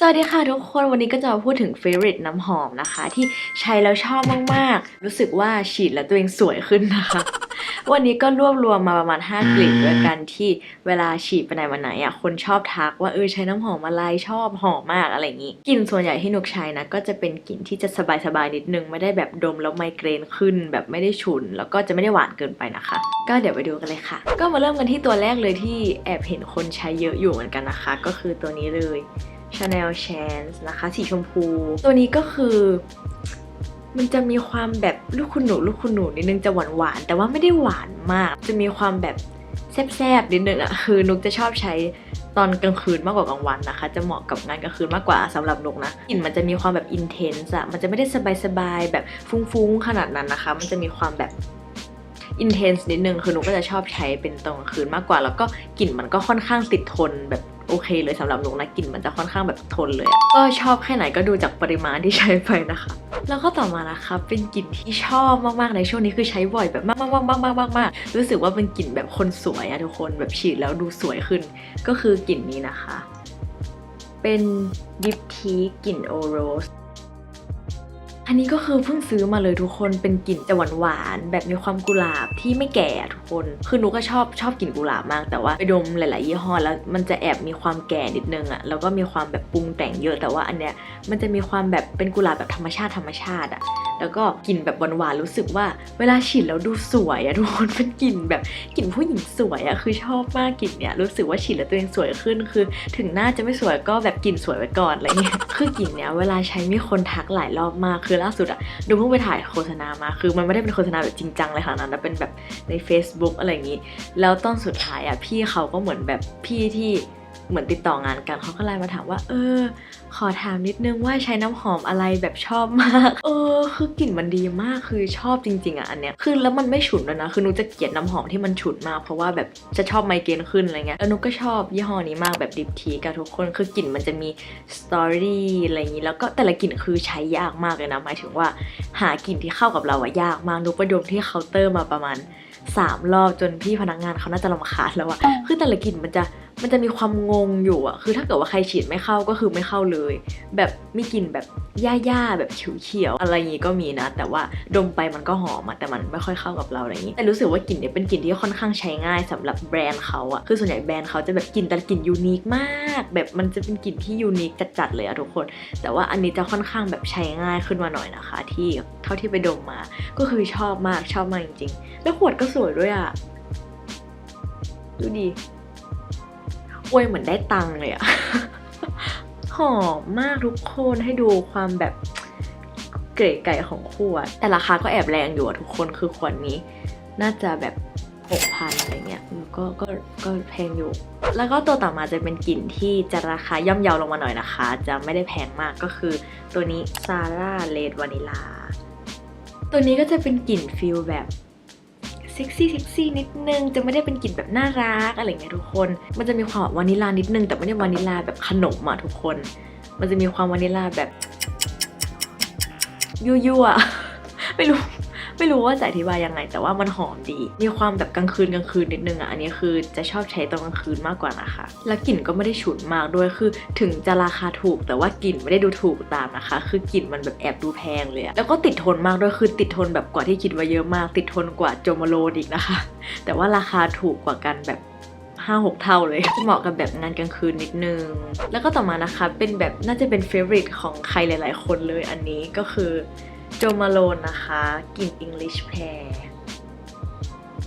สวัสดีค่ะทุกคนวันนี้ก็จะมาพูดถึง favorite น้ำหอมนะคะ ที่ใช้แล้วชอบมากๆ รู้สึกว่าฉีดแล้วตัวเองสวยขึ้นนะคะ วันนี้ก็รวบรวมมาประมาณ 5 กลิ่นด้วยกันที่เวลาฉีดไปไหนมาไหนอะคนชอบทักว่าเออใช้น้ำหอมอะไรชอบหอมมากอะไรอย่างนี้กลิ่นส่วนใหญ่ที่นุกใช้นะก็จะเป็นกลิ่นที่จะสบายๆนิดนึงไม่ได้แบบดมแล้วไมเกรนขึ้น แบบไม่ได้ฉุน แล้วก็จะไม่ได้หวานเกินไปนะคะ ก็เดี๋ยวไปดูกันเลยค่ะ ก็มาเริ่มกันที่ตัวแรกเลยที่แอบเห็นคนใช้เยอะอยู่เหมือนกันนะคะ ก็คือตัวนี้เลย Chanel Chance นะคะ สีชมพู ตัวนี้ก็คือมันจะมีความแบบลูกคุณหนูลูกคุณหนูนิดนึงจะหวานหวานแต่ว่าไม่ได้หวานมาก จะมีความแบบแซบๆนิดนึงอะคือนุกจะชอบใช้ตอนกลางคืนมากกว่ากลางวันนะคะ จะเหมาะกับงานกลางคืนมากกว่าสำหรับนุกนะกลิ่นมันจะมีความแบบอินเทนส์อะมันจะไม่ได้สบายๆแบบฟุ้งๆขนาดนั้นนะคะ มันจะมีความแบบอินเทนส์นิดนึงคือหนูก็จะชอบใช้เป็นตอนกลางคืนมากกว่า แล้วก็กลิ่นมันก็ค่อนข้างติดทนแบบ โอเคเลยสำหรับหนูนะกลิ่นมันจะค่อนข้างแบบทนเลยก็ชอบแค่ไหนก็ดูจากปริมาณที่ใช้ไปนะคะ แล้วก็ต่อมานะคะเป็นกลิ่นที่ชอบมากๆในช่วงนี้คือใช้บ่อยแบบมากๆๆๆๆๆรู้สึกว่าเป็นกลิ่นแบบคนสวยอะทุกคนแบบฉีดแล้วดูสวยขึ้น ก็คือกลิ่นนี้นะคะ เป็นดิฟทีกลิ่นโอโรส อันนี้ก็คือเพิ่งซื้อมาเลยทุกคนเป็นกลิ่นจะหวานหวานแบบมีความกุหลาบที่ไม่แก่ทุกคน คือหนูก็ชอบชอบกลิ่นกุหลาบมาก แต่ว่าไปดมหลาย ๆ ยี่ห้อแล้วมันจะแอบมีความแก่นิดนึงอะแล้วก็มีความแบบปรุงแต่งเยอะแต่ว่าอันเนี้ยมันจะมีความแบบเป็นกุหลาบแบบธรรมชาติธรรมชาติอะ แล้วก็กลิ่นแบบหวานๆรู้สึกว่า เวลาฉีดแล้วดูสวยอะทุกคนเป็นกลิ่นแบบกลิ่นผู้หญิงสวยอะคือชอบมากกลิ่นเนี้ยรู้สึกว่าฉีดแล้วตัวเองสวยขึ้น คือ ถึงหน้าจะไม่สวยก็แบบกลิ่นสวยไว้ก่อนอะไรเงี้ยคือกลิ่นเนี้ยเวลาใช้มีคนทักหลายรอบมากคือล่าสุดอะดูเพิ่งไปถ่ายโฆษณามาคือมันไม่ได้เป็นโฆษณาแบบจริงจังเลยค่ะนั้นนะเป็นแบบใน Facebook อะไรอย่างงี้ แล้วตอนสุดท้ายอะพี่เขาก็เหมือนแบบพี่ที่ เหมือนติดต่องานกันเขาก็ไลน์มาถามว่า เออ ขอถามนิดนึงว่าใช้น้ำหอมอะไรแบบชอบมาก เออ คือกลิ่นมันดีมากคือชอบจริง ๆอะอันเนี้ยคือแล้วมันไม่ฉุนด้วยนะ คือนุกจะเกลียดน้ำหอมที่มันฉุนมากเพราะว่าแบบจะชอบไมเกรนขึ้นอะไรเงี้ยแล้วนุกก็ชอบยี่ห้อนี้มากแบบดิฟทีกับทุกคนคือกลิ่นมันจะมีสตอรี่อะไรอย่างนี้แล้วก็แต่ละกลิ่นคือใช้ยากมากเลยนะหมายถึงว่าหากลิ่นที่เข้ากับเราอะยากมากนุกไปดมที่เคาน์เตอร์มาประมาณสามรอบจนพี่พนักงานเขาน่าจะรำคาญแล้วอะคือแต่ละกลิ่นมันจะ มันจะมีความงงอยู่อะคือถ้าเกิดว่าใครฉีดไม่เข้าก็คือไม่เข้าเลย แบบไมีกลิ่นแบบหญ้าๆแบบเขียวๆอะไรอย่างงี้ก็มีนะ แต่ว่าดมไปมันก็หอมอะแต่มันไม่ค่อยเข้ากับเราอะไรอย่างงี้แต่รู้สึกว่ากลิ่นเนี่ยเป็นกลิ่นที่ค่อนข้างใช้ง่ายสำหรับแบรนด์เขาอะคือส่วนใหญ่แบรนด์เขาจะแบบกลิ่นแต่กลิ่นยูนิคมาก แบบมันจะเป็นกลิ่นที่ยูนิคจัดๆเลยอะทุกคน แต่ว่าอันนี้จะค่อนข้างแบบใช้ง่ายขึ้นมาหน่อยนะคะ ที่เท่าที่ไปดมมา ก็คือชอบมากชอบมากจริงๆ แล้วขวดก็สวยด้วยอะดูดี อวยเหมือนได้ตังค์เลยอะหอมมากทุกคนให้ดูความแบบเก๋ไก่ของขวด แต่ราคาก็แอบแรงอยู่อะทุกคนคือขวดนี้ น่าจะแบบหกพันอะไรเงี้ยก็ก็ก็แพงอยู่ แล้วก็ตัวต่อมาจะเป็นกลิ่นที่จะราคาย่อมเยาลงมาหน่อยนะคะ จะไม่ได้แพงมากก็คือตัวนี้ซาร่าเลดวานิลา ตัวนี้ก็จะเป็นกลิ่นฟิลแบบ ซ็กซี่เซ็กซี่นิดนึง จะไม่ได้เป็นกลิ่นแบบน่ารักอะไรเงี้ยทุกคน มันจะมีความวานิลานิดนึง แต่ไม่ได้วานิลาแบบขนมอะทุกคน มันจะมีความวานิลาแบบยั่วๆอะไม่รู้ ไม่รู้ว่าจะอธิบายยังไง แต่ว่ามันหอมดี มีความแบบกลางคืนกลางคืนนิดนึงอะ อันนี้คือจะชอบใช้ตอนกลางคืนมากกว่านะคะ แล้วกลิ่นก็ไม่ได้ฉุนมากด้วย คือถึงจะราคาถูก แต่ว่ากลิ่นไม่ได้ดูถูกตามนะคะ คือกลิ่นมันแบบแอบดูแพงเลย แล้วก็ติดทนมากด้วย คือติดทนแบบกว่าที่คิดไว้เยอะมาก ติดทนกว่าโจมาโลนอีกนะคะ แต่ว่าราคาถูกกว่ากันแบบห้าหกเท่าเลย เหมาะกับแบบงานกลางคืนนิดนึง แล้วก็ต่อมานะคะ เป็นแบบน่าจะเป็นเฟเวอริตของใครหลาย ๆ คนเลยอันนี้ก็คือ โจมาโลนนะคะกลิ่น English Pear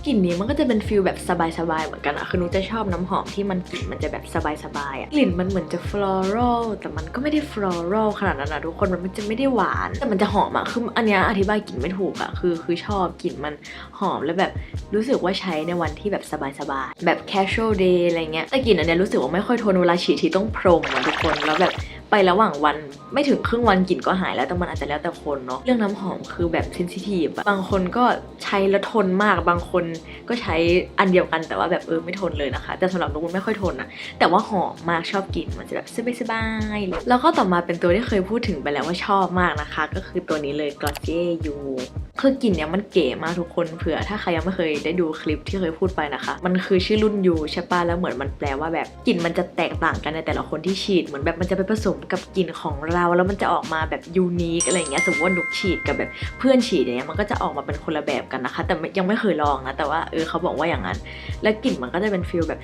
กลิ่นนี้มันก็จะเป็นฟิลแบบสบายๆเหมือนกันอะคือนุกจะชอบน้ำหอมที่มันกลิ่นมันจะแบบสบายๆอะกลิ่นมันเหมือนจะ floral แต่มันก็ไม่ได้ floral ขนาดนั้นนะทุกคนมันจะไม่ได้หวาน แต่มันจะหอมอะคืออันนี้อธิบายกลิ่นไม่ถูกอะคือคือชอบกลิ่นมันหอมแล้วแบบรู้สึกว่าใช้ในวันที่แบบสบายๆแบบ casual day อะไรเงี้ยแต่กลิ่นอันเนี้ยรู้สึกว่าไม่ค่อยทนเวลาฉีดที่ต้องพรมอะทุกคนแล้วแบบ ไประหว่างวันไม่ถึงครึ่งวันกลิ่นก็หายแล้วแต่มันอาจจะแล้วแต่คนเนาะเรื่องน้ำหอมคือแบบเซนซิทีฟบางคนก็ใช้แล้วทนมากบางคนก็ใช้อันเดียวกันแต่ว่าแบบเออไม่ทนเลยนะคะ แต่สำหรับนุกมันไม่ค่อยทนอะแต่ว่าหอมมากชอบกลิ่นมันจะแบบสบายๆเลยแล้วก็ต่อมาเป็นตัวที่เคยพูดถึงไปแล้วว่าชอบมากนะคะ ก็คือตัวนี้เลย Glossier You คือกลิ่นเนี่ยมันเก๋มากทุกคนเผื่อถ้าใครยังไม่เคยได้ดูคลิปที่เคยพูดไปนะคะ มันคือชื่อรุ่นยูใช่ปะแล้วเหมือนมันแปลว่าแบบกลิ่นมันจะแตกต่างกันในแต่ละคนที่ฉีดเหมือนแบบมันจะไปผสมกับกลิ่นของเรา แล้วมันจะออกมาแบบยูนิคอะไรเงี้ยสมมติว่านุกฉีดกับแบบเพื่อนฉีดอย่างเงี้ยมันก็จะออกมาเป็นคนละแบบกันนะคะ แต่ยังไม่เคยลองนะแต่ว่าเออเขาบอกว่าอย่างนั้น แล้วกลิ่นมันก็จะเป็นฟิลแบบ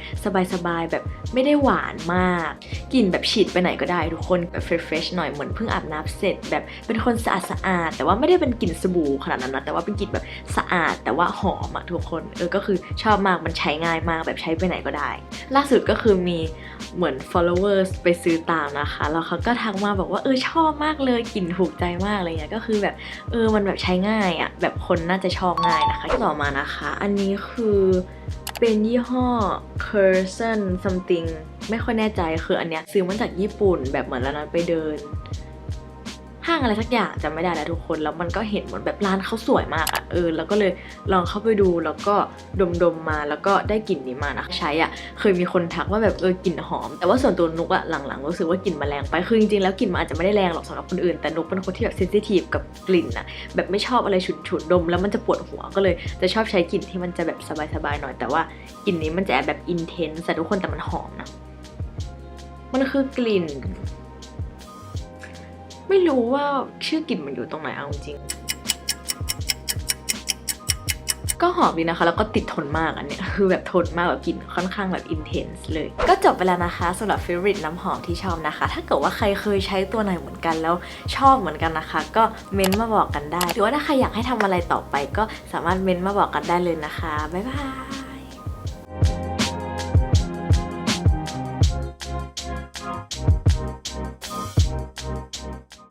สบายๆแบบไม่ได้หวานมากกลิ่นแบบฉีดไปไหนก็ได้ทุกคนแบบเฟรชหน่อยเหมือนเพิ่งอาบน้ำเสร็จ แบบเป็นคนสะอาดสะอาดๆแต่ว่าไม่ได้เป็นกลิ่นสบู่ขนาดนั้นนะแต่ว่าเป็นกลิ่นแบบสะอาดแต่ว่าหอมอะทุกคนเออก็คือชอบมากมันใช้ง่ายมากแบบใช้ไปไหนก็ได้ ล่าสุดก็คือมีเหมือน followers ไปซื้อตามนะคะ แล้วเขาก็ทักมาบอกว่าเออชอบมากเลยกลิ่นถูกใจมากอะไรเงี้ยก็คือแบบเออมันแบบใช้ง่ายอะแบบคนน่าจะชอบง่ายนะคะต่อมานะคะ อันนี้คือเป็นยี่ห้อ Curson something ไม่ค่อยแน่ใจคืออันเนี้ยซื้อมาจากญี่ปุ่นแบบเหมือนแล้วนั้นไปเดิน ห้างอะไรสักอย่างจำไม่ได้แล้วทุกคนแล้วมันก็เห็นเหมือนแบบร้านเขาสวยมากอะ่ะเออแล้วก็เลยลองเข้าไปดูแล้วก็ดมๆมาแล้วก็ได้กลิ่นนี้มานะใช้อะ่ะเคยมีคนทักว่าแบบเออกลิ่นหอม แต่ว่าส่วนตัวนุกอะหลังๆรู้สึกว่ากลิ่นมันแรงไปคือจริงๆแล้วกลิ่นมันอาจจะไม่ได้แรงหรอกสำหรับคนอื่นแต่นุกเป็นคนที่แบบเซนซิทีฟกับกลิ่นอะแบบไม่ชอบอะไรฉุนๆดม แล้วมันจะปวดหัวก็เลยจะชอบใช้กลิ่นที่มันจะแบบสบายๆหน่อย แต่ว่ากลิ่นนี้มันจะแบแบบอินเทนส์แต่ทุกคนแต่มันหอมนะมันคือกลิ่น ไม่รู้ว่าชื่อกลิ่นมันอยู่ตรงไหนเอาจริง ก็หอมดีนะคะ แล้วก็ติดทนมากอันเนี้ยคือแบบทนมากแบบกลิ่นค่อนข้างแบบอินเทนส์เลย ก็จบไปแล้วนะคะสำหรับ favorite น้ำหอมที่ชอบนะคะ ถ้าเกิดว่าใครเคยใช้ตัวไหนเหมือนกันแล้วชอบเหมือนกันนะคะ ก็เม้นต์มาบอกกันได้ หรือว่าถ้าใครอยากให้ทำอะไรต่อไป ก็สามารถเม้นต์มาบอกกันได้เลยนะคะบ๊ายบาย